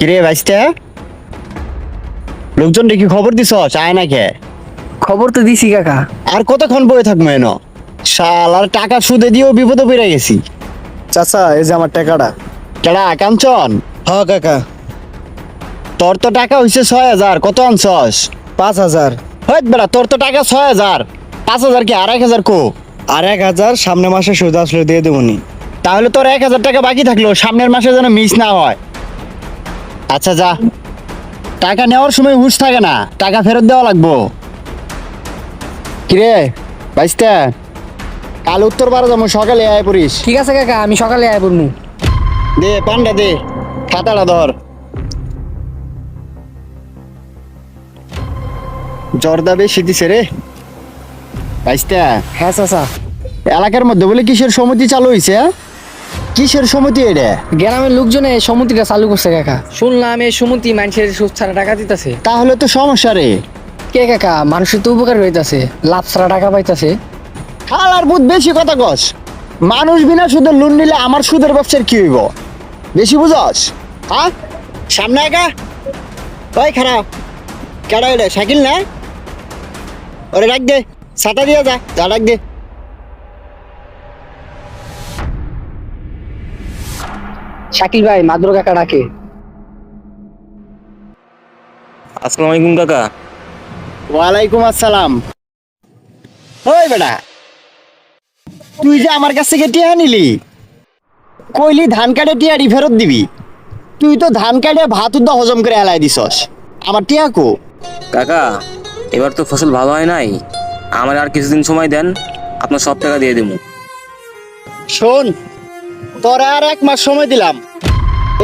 কিরে বাইসতে? লোকজন দেখি খবর দিছ চায় না কে খবর তো দিছি কাকা। আর কতক্ষণ বয়ে থাকব এন? শাল আর টাকা সুদে দিয়েও বিপদে পড়ে গেছি। চাচা এই যে আমার টাকাটা। কেডা কাঞ্চন? হ কাকা। তোর তো টাকা হইছে ছয় হাজার কত আনছস? পাঁচ হাজার। হইত বেড়া তোর তো টাকা ছয় হাজার। পাঁচ হাজার কি আর এক হাজার কো? আর এক হাজার সামনে মাসে সুদ আসলে দিয়ে দেবনি তাহলে তোর এক হাজার টাকা বাকি থাকল সামনের মাসে যেন মিস না হয়। আচ্ছা যা। টাকা নেওয়ার সময় হুশ থাকে না টাকা ফেরত দেওয়া লাগবো। কিরে বাইসটা কাল উত্তর পারো যাব সকালে আয় পড়িস। ঠিক আছে কাকা আমি সকালে আয় পড়মু। দে পান্ডা দে খাতাটা ধর। জর্দা বেশি দিছে রে। বাইসটা হ্যাঁ চাচা। এলাকার মধ্যে বলে কিসের সমিতি চালু হয়েছে হ্যাঁ? কিসের সমিতি এটা? গ্রামের লোকজনে এই সমিতিটা চালু করছে কাকা। শুনলাম এই সমিতি মানুষের সুদ ছাড়া টাকা দিতেছে। তাহলে তো সমস্যা রে। কে কাকা মানুষের তো উপকার হইতাছে লাভ ছাড়া টাকা পাইতাছে। খাল আর বুধ বেশি কথা কস। মানুষ বিনা সুদের লোন নিলে আমার সুদের ব্যবসার কি হইব? বেশি বুঝস? হ্যাঁ? সামনে একা ওই খারাপ কেডা এটা শাকিল না? ওরে রাখ দে। ছাতা দিয়ে যা যা রাখ দে। শাকিল ভাই মাদ্র কাকা ডাকে? আসসালামু আলাইকুম কাকা। ওয়ালাইকুম আসসালাম। ওই বেটা তুই যে আমার কাছ থেকে টিয়া নিলি কইলি ধান কাটে টিয়ারি ফেরত দিবি। তুই তো ধান কাটে ভাত উদ্দা হজম করে হেলাই দিছস। আমার টিয়া কো? কাকা এবার তো ফসল ভালো হয় নাই। আমার আর কিছুদিন সময় দেন আপনার সব টাকা দিয়ে দেবো শোন তোরা আর এক মাস সময় দিলাম।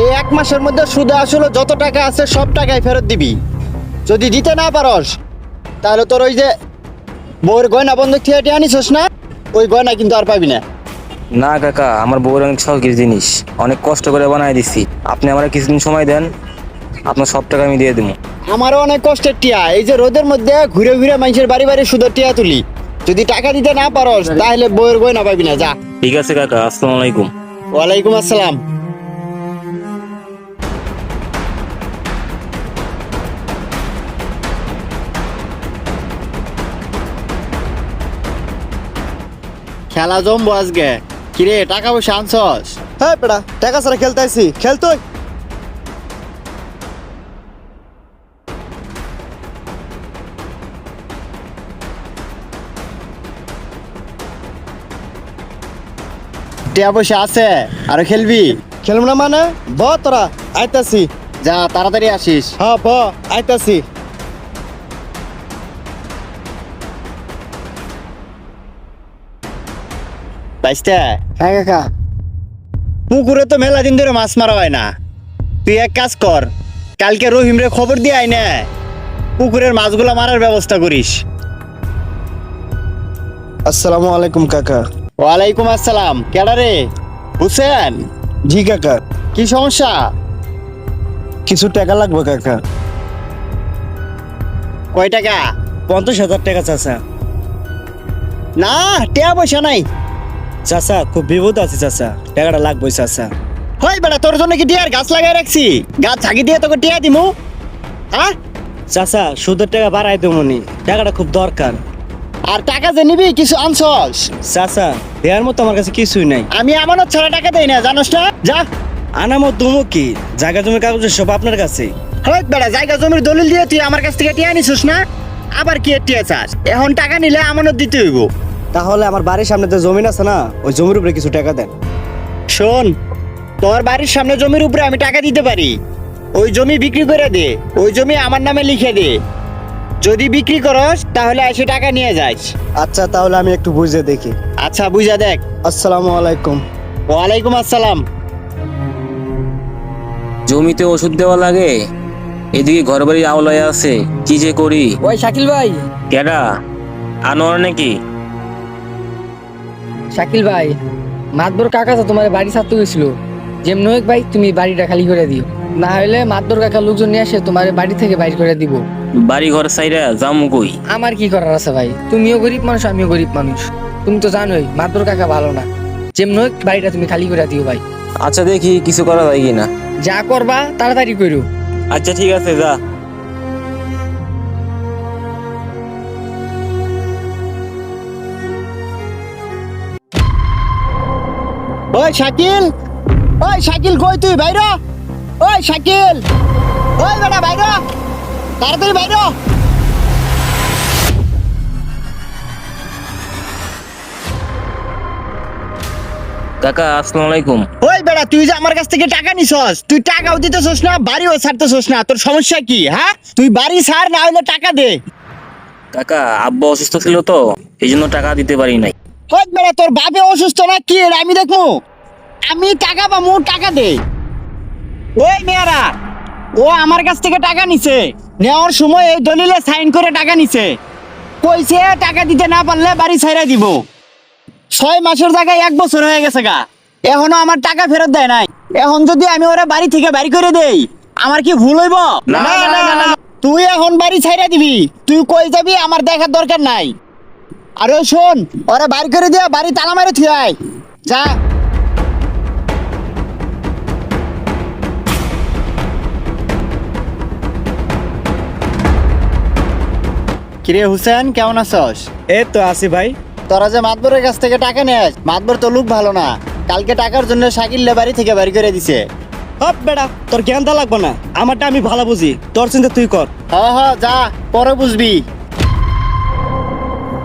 এই এক মাসের মধ্যে সুদে আসলে যত টাকা আছে সব টাকাই ফেরত দিবি। যদি দিতে না পারস তাহলে তোর ওই যে বউয়ের গয়না বন্ধক থেকে টিয়া নিছস না? ওই গয়না কিন্তু আর পাবি না। না কাকা আমার বউর অনেক শখের জিনিস। অনেক কষ্ট করে বানায় দিচ্ছি আপনি আমার কিছুদিন সময় দেন আপনার সব টাকা আমি দিয়ে দেবো। আমারও অনেক কষ্টের টিয়া। এই যে রোদের মধ্যে ঘুরে ঘুরে মানুষের বাড়ি বাড়ি সুদের টিয়া তুলি। যদি টাকা দিতে না পারস তাহলে বউয়ের গয়না পাবি না যা। ঠিক আছে কাকা আসসালামু আলাইকুম। ওয়ালাইকুম আসসালাম। খেলা জমবো আজকে। কিরে, টাকা পয়সা আনছস? হ্যাঁ পেড়া, টাকা ছাড়া খেলতে আসি খেল টিয়া পয়সা আছে আর খেলবি। খেলব না মানে? ব তোরা আইতাছি। যা তাড়াতাড়ি আসিস। হ্যাঁ ব আইতাছি। বাইসটা হ্যাঁ কাকা। পুকুরে তো মেলা দিন ধরে মাছ মারা হয় না। তুই এক কাজ কর কালকে রহিম রে খবর দিয়ে আয় না। পুকুরের মাছগুলো মারার ব্যবস্থা করিস। আসসালামু আলাইকুম কাকা। ওয়ালাইকুম আসসালাম। কেডা রে? হুসেন? জি কাকা। কি সমস্যা? কিছু টাকা লাগবে কাকা। কয় টাকা? পঞ্চাশ হাজার টাকা চাচা। না টিয়া পয়সা নাই। চাচা খুব বিপদ আছে চাচা। টাকাটা লাগবে চাচা। হয় বেটা তোর জন্য কি টিয়ার গাছ লাগাই রাখছি? গাছ ঝাঁকি দিয়ে তোকে টিয়া দিমু? হ্যাঁ? চাচা সুদের টাকা বাড়াই দেবনি টাকাটা খুব দরকার। আর টাকা যে নিবি কিছু আনছস? চাচা দেওয়ার মতো আমার কাছে কিছুই নাই। আমি আমানত ছাড়া টাকা দেই না জানোস না? যা। আনামত দুমু কি? জায়গা জমি কাগজ সব আপনার কাছে। হয় বেটা জায়গা জমির দলিল দিয়ে তুই আমার কাছ থেকে টিয়া নিছিস না? আবার কি টিয়া চাস? এখন টাকা নিলে আমানত দিতে হইব। তাহলে আমার বাড়ির সামনে যে জমিন আছে না ওই জমির উপরে কিছু টাকা দেন। শোন তোর বাড়ির সামনে জমির উপরে আমি টাকা দিতে পারি। ওই জমি বিক্রি করে দে ওই জমি আমার নামে লিখে দে। যদি বিক্রি করস তাহলে এসে টাকা নিয়ে যাস। আচ্ছা তাহলে আমি একটু বুঝে দেখি। আচ্ছা বুঝা দেখ। আসসালামু আলাইকুম। ওয়ালাইকুম আসসালাম। জমিতে ওষুধ দেওয়া লাগে? এদিকে ঘর বাড়ি আওলায় আছে কি যে করি? ওই শাকিল ভাই। কেডা? আনোয়ার নাকি? শাকিল ভাই মাতবর কাকা তো তোমার বাড়ি ছাড়তে গেছিল। যেমন হোক ভাই তুমি বাড়িটা খালি করে দিও। না হলে মাতবর কাকা লোকজন নিয়ে আসে তোমার বাড়ি থেকে বাইর করে দিব। বাড়ি ঘর সাইরা যাম কই? আমার কি করার আছে ভাই? তুমিও গরিব মানুষ আমিও গরিব মানুষ। তুমি তো জানোই মাতবর কাকা ভালো না। যেমন হোক বাড়িটা তুমি খালি করে দিও ভাই। আচ্ছা দেখি কিছু করা যায় কিনা। যা করবা তাড়াতাড়ি করো। আচ্ছা ঠিক আছে যা। ওই শাকিল ওই শাকিল কই তুই বাইর। ওই শাকিল ওই বেটা বাইর। তাড়াতাড়ি বাইর। কাকা আসসালামু আলাইকুম। ওই বেটা তুই যে আমার কাছ থেকে টাকা নিছস তুই টাকাও দিতেছস না বাড়িও ছাড়তেছস না তোর সমস্যা কি হ্যাঁ? তুই বাড়ি ছাড় না হলে টাকা দে। কাকা আব্বা অসুস্থ ছিল তো এই জন্য টাকা দিতে পারি নাই। ওই বেটা তোর বাপে অসুস্থ না কি আমি দেখব আমি টাকা পাবো টাকা দে। ওই মেয়ারা ও আমার কাছ থেকে টাকা নিছে। নেওয়ার সময় এই দলিলে সাইন করে টাকা নিছে। কইছে টাকা দিতে না পারলে বাড়ি ছাইরা দিব। ছয় মাসের জায়গায় এক বছর হয়ে গেছে গা। এখনও আমার টাকা ফেরত দেয় নাই। এখন যদি আমি ওরা বাড়ি থেকে বাড়ি করে দেই আমার কি ভুল হইব? না, না, না, না। তুই এখন বাড়ি ছাইরা দিবি। তুই কই যাবি আমার দেখার দরকার নাই। আরে শোন ওরা বাড়ি করে দিয়া বাড়ি তালা মারে থিয়াই যা। কিরে হুসেন কেমন আছস? এই তো আসি ভাই। তোরা যে মাতবরের কাছ থেকে টাকা নেস মাতবর তো লোক ভালো না। কালকে টাকার জন্য শাকিল বাড়ি থেকে বাড়ি করে দিছে। হপ বেটা তোর জ্ঞান তা লাগবে না। আমারটা আমি ভালো বুঝি। তোর চিন্তা তুই কর। হ হ যা পরে বুঝবি।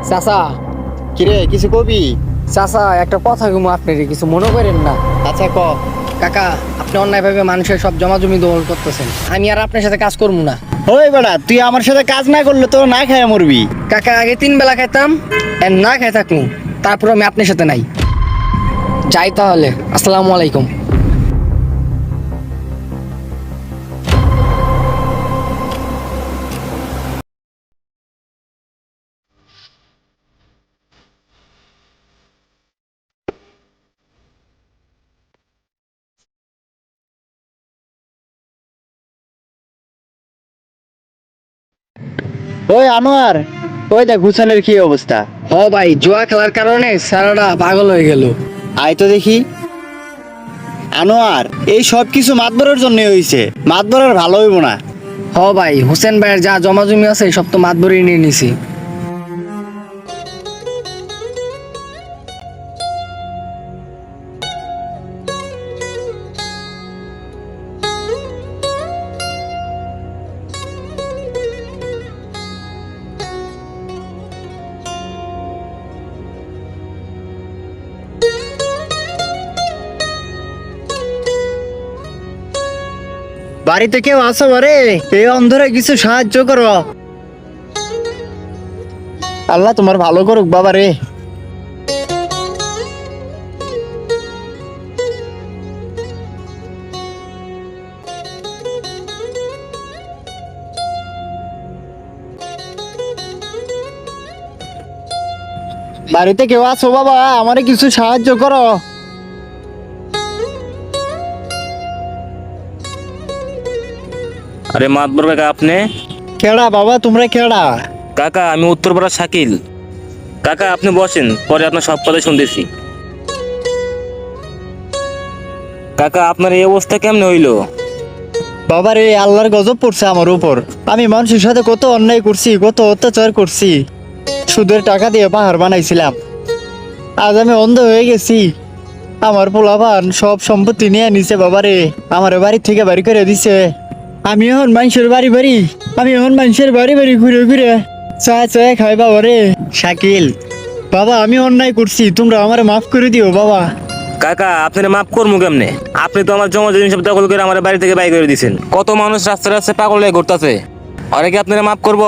চাচা। কিরে কিছু কবি? চাচা একটা কথা কমু আপনার কিছু মনে করেন না। আচ্ছা ক। কাকা আপনি অন্যায়ভাবে মানুষের সব জমা জমি দখল করতেছেন। আমি আর আপনার সাথে কাজ করব না। ওই বেড়া, তুই আমার সাথে কাজ না করলে তো না খায় মরবি। কাকা, আগে তিন বেলা খাইতাম না খাই থাকুন তারপর আমি আপনার সাথে নাই। যাই তাহলে, আসসালামু আলাইকুম। ওই আনোয়ার ওই দেখ হুসেনের কি অবস্থা? ও ভাই জুয়া খেলার কারণে সারাটা পাগল হয়ে গেল। আয় তো দেখি। আনোয়ার এই সব কিছু মাতবরের জন্য হইছে। মাতবরের ভালো হইব না। হ ভাই হোসেন ভাইয়ের যা জমা জমি আছে সব তো মাতবরই নিয়ে নিছি। বাড়িতে কেউ আসো বারে এই অন্ধরে কিছু সাহায্য করো। আল্লাহ তোমার ভালো করুক, বাবা রে। বাড়িতে কেউ আসো বাবা? আমারে কিছু সাহায্য করো। আরে মাতবর কাকা আপনি? কেডা বাবা তোমরা কেডা? কাকা আমি উত্তরপাড়া শাকিল। কাকা আপনি বসেন পরে আপনার সব কথা শুনতেছি। কাকা আপনার এই অবস্থা কেমনে হইল? বাবার এই আল্লাহর গজব পড়ছে আমার উপর। আমি মানুষের সাথে কত অন্যায় করছি কত অত্যাচার করছি। সুদের টাকা দিয়ে পাহাড় বানাইছিলাম। আজ আমি অন্ধ হয়ে গেছি। আমার পোলাপান সব সম্পত্তি নিয়ে নিছে বাবারে আমার বাড়ি থেকে বাড়ি করে দিছে। আমি এখন মানুষের বাড়ি বাড়ি আমি এখন মানুষের বাড়ি বাড়ি ঘুরে ঘুরে চা চা খাই বাবারে শাকিল বাবা আমি অন্যায় করছি তোমরা আমার মাফ করে দিও বাবা। কাকা আপনার মাফ করব কেমনে? আপনি তো আমার জমা জমি সব দখল করে আমার বাড়ি থেকে বাই করে দিয়েছেন কত মানুষ রাস্তা রাস্তায় পাগল হয়ে ঘুরতেছে। আরে কি আপনারা মাফ করব?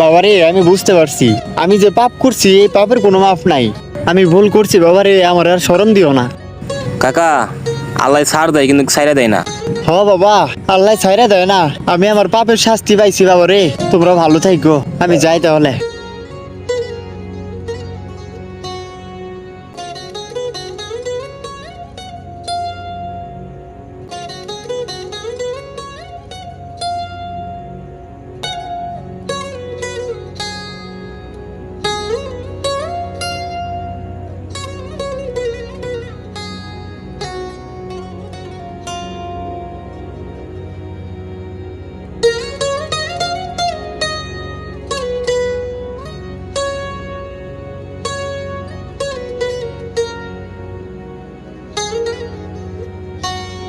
বাবা রে আমি বুঝতে পারছি। আমি যে পাপ করছি এই পাপের কোনো মাপ নাই। আমি ভুল করছি বাবারে আমার আর শরম দিও না। কাকা আল্লাহ ছাড় দেয়, কিন্তু ছাইরা দেয় না। হ বাবা, আল্লাহ ছাইরা দেয় না। আমি আমার পাপের শাস্তি পাইছি বাবারে তোমরা ভালো থাকো আমি যাই তাহলে।